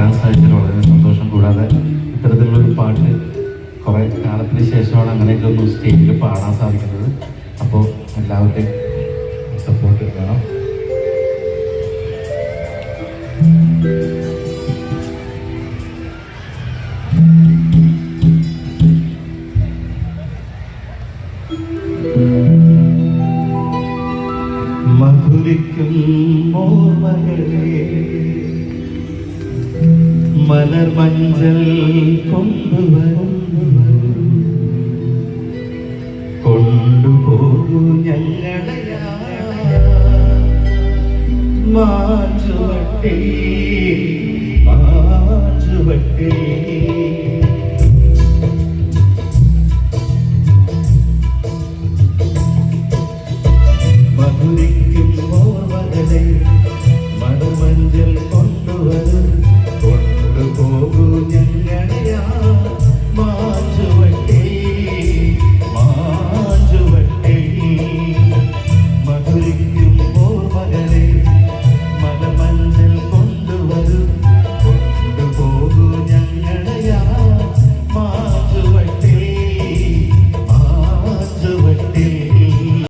വരാൻ സാധിച്ചതിൽ വളരെ സന്തോഷം. കൂടാതെ ഇത്തരത്തിലുള്ളൊരു പാട്ട് കുറേ കാലത്തിന് ശേഷമാണ് അങ്ങനെയൊക്കെ ഒന്ന് സ്റ്റേജിൽ പാടാൻ സാധിക്കുന്നത്. അപ്പോൾ എല്ലാവരുടെയും സപ്പോർട്ട് വേണം മധുരിക്കും ഓർമ്മകളെ മലർ മഞ്ചൽ കൊണ്ടുവരും. കൊണ്ടുപോകൂ ഞങ്ങളെ മധുരിക്കും ഓർമ്മകളെ